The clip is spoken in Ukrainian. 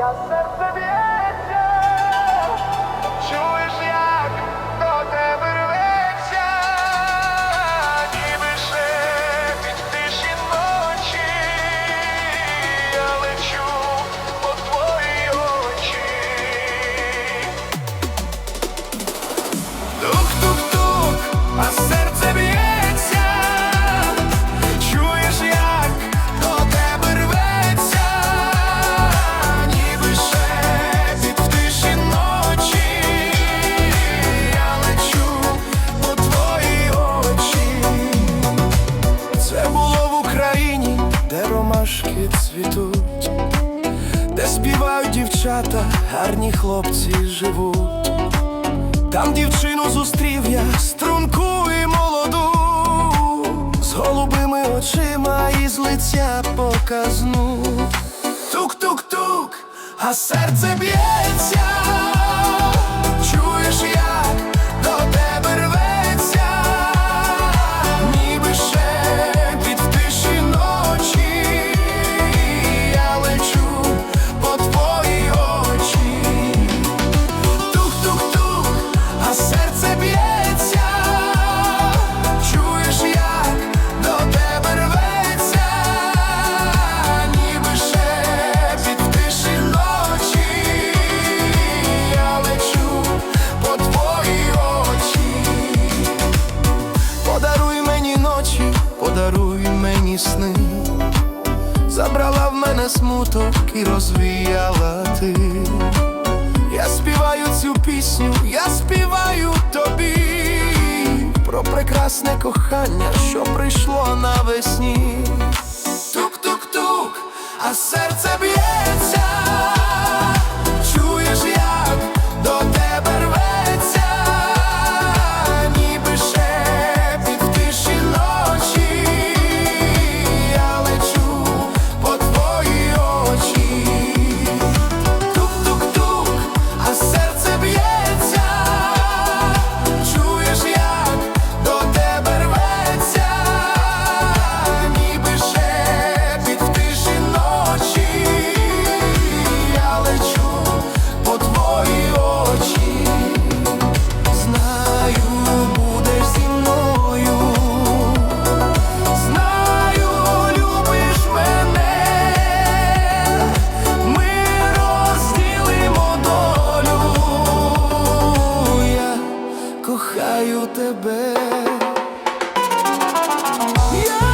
Я серце цвітуть, де співають дівчата, гарні хлопці живуть. Там дівчину зустрів я струнку і молоду, з голубими очима і з лиця показну. Тук-тук-тук, а серце б'ється, сни. Забрала в мене смуток і розвіяла ти. Я співаю цю пісню, я співаю тобі про прекрасне кохання, що прийшло навесні. Тук-тук-тук, а серце тебе. Я